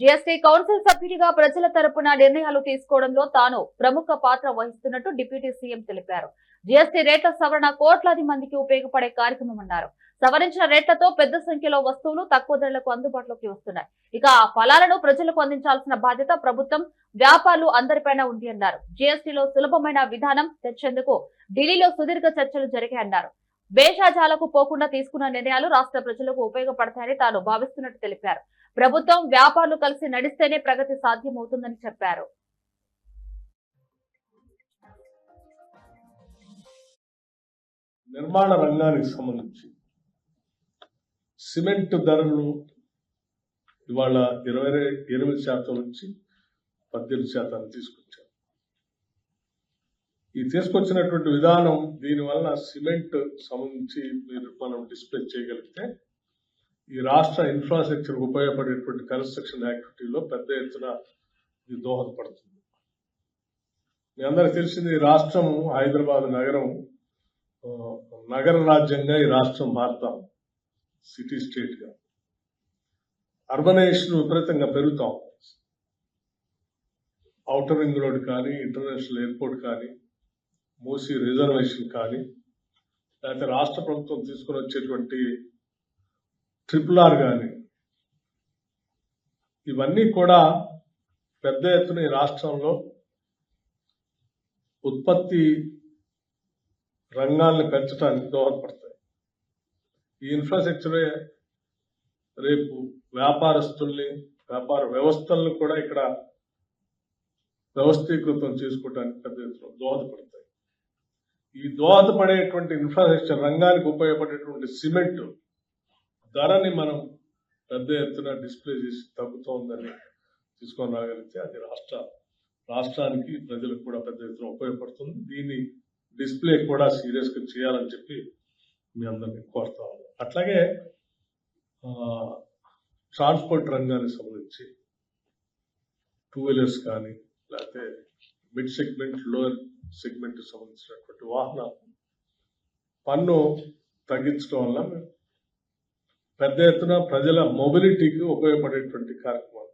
GST council సభ్యుడిగా ప్రజల తరపున నిర్ణయాలు తీసుకోవడంలో తాను ప్రముఖ పాత్ర వహిస్తున్నట్టు డిప్యూటీ సీఎం తెలిపారు. జీఎస్టీ రేట్ల సవరణ కోట్లాది మందికి ఉపయోగపడే కార్యక్రమం అన్నారు. సవరించిన రేట్లతో పెద్ద సంఖ్యలో వస్తువులు తక్కువ ధరలకు అందుబాటులోకి వస్తున్నాయి. ఇక ఆ ఫలాలను ప్రజలకు అందించాల్సిన బాధ్యత ప్రభుత్వం వ్యాపారులు అందరిపైన ఉంది అన్నారు. జీఎస్టీలో సులభమైన విధానం తెచ్చేందుకు ఢిల్లీలో సుదీర్ఘ చర్చలు జరిగాయన్నారు భేషాజాలకు పోకుండా తీసుకున్న నిర్ణయాలు రాష్ట్ర ప్రజలకు ఉపయోగపడతాయని తాను భావిస్తున్నట్టు తెలిపారు. ప్రభుత్వం వ్యాపారులు కలిసి నడిస్తేనే ప్రగతి సాధ్యమవుతుందని చెప్పారు. నిర్మాణ రంగానికి సంబంధించి సిమెంట్ ధరలు ఇవాళ ఇరవై ఎనిమిది శాతం నుంచి పద్దెనిమిది శాతం తీసుకొచ్చారు. ఈ తీసుకొచ్చినటువంటి విధానం దీనివల్ల సిమెంట్ సంబంధించి మీరు మనం డిస్ప్లే చేయగలిగితే ఈ రాష్ట్ర ఇన్ఫ్రాస్ట్రక్చర్ ఉపయోగపడేటువంటి కన్స్ట్రక్షన్ యాక్టివిటీలో పెద్ద ఎత్తున ఇది దోహదపడుతుంది. మీ అందరికి తెలిసింది ఈ రాష్ట్రం హైదరాబాద్ నగరం నగర రాజ్యంగా ఈ రాష్ట్రం మారుతాం సిటీ స్టేట్గా. అర్బనైజేషన్ విపరీతంగా పెరుగుతాం. ఔటర్ రింగ్ రోడ్ కానీ ఇంటర్నేషనల్ ఎయిర్పోర్ట్ కానీ మూసీ రిజర్వేషన్ కానీ లేకపోతే రాష్ట్ర ప్రభుత్వం తీసుకుని వచ్చేటువంటి ట్రిపుల్ ఆర్ కానీ ఇవన్నీ కూడా పెద్ద ఎత్తున ఈ రాష్ట్రంలో ఉత్పత్తి రంగాల్ని పెంచడానికి దోహదపడతాయి. ఈ ఇన్ఫ్రాస్ట్రక్చరే రేపు వ్యాపారస్తుల్ని వ్యాపార వ్యవస్థలను కూడా ఇక్కడ వ్యవస్థీకృతం చేసుకోవడానికి పెద్ద ఎత్తున దోహదపడతాయి. ఈ దోహదపడేటువంటి ఇన్ఫ్రాస్ట్రక్చర్ రంగానికి ఉపయోగపడేటువంటి సిమెంట్ ధరని మనం పెద్ద ఎత్తున డిస్ప్లే చేసి తగ్గుతోందని తీసుకొని రాగలిగితే అది రాష్ట్ర రాష్ట్రానికి ప్రజలకు కూడా పెద్ద ఎత్తున ఉపయోగపడుతుంది. దీన్ని డిస్ప్లే కూడా సీరియస్గా చేయాలని చెప్పి మీ అందరినీ కోరుతా ఉన్నాను. అట్లాగే ట్రాన్స్పోర్ట్ రంగానికి సంబంధించి టూ వీలర్స్ కానీ లేకపోతే మిడ్ సెగ్మెంట్ లోయర్ సెగ్మెంట్ సంబంధించినటువంటి వాహనాలు పన్ను తగ్గించడం వల్ల పెద్ద ఎత్తున ప్రజల మొబిలిటీకి ఉపయోగపడేటువంటి కార్యక్రమాలు.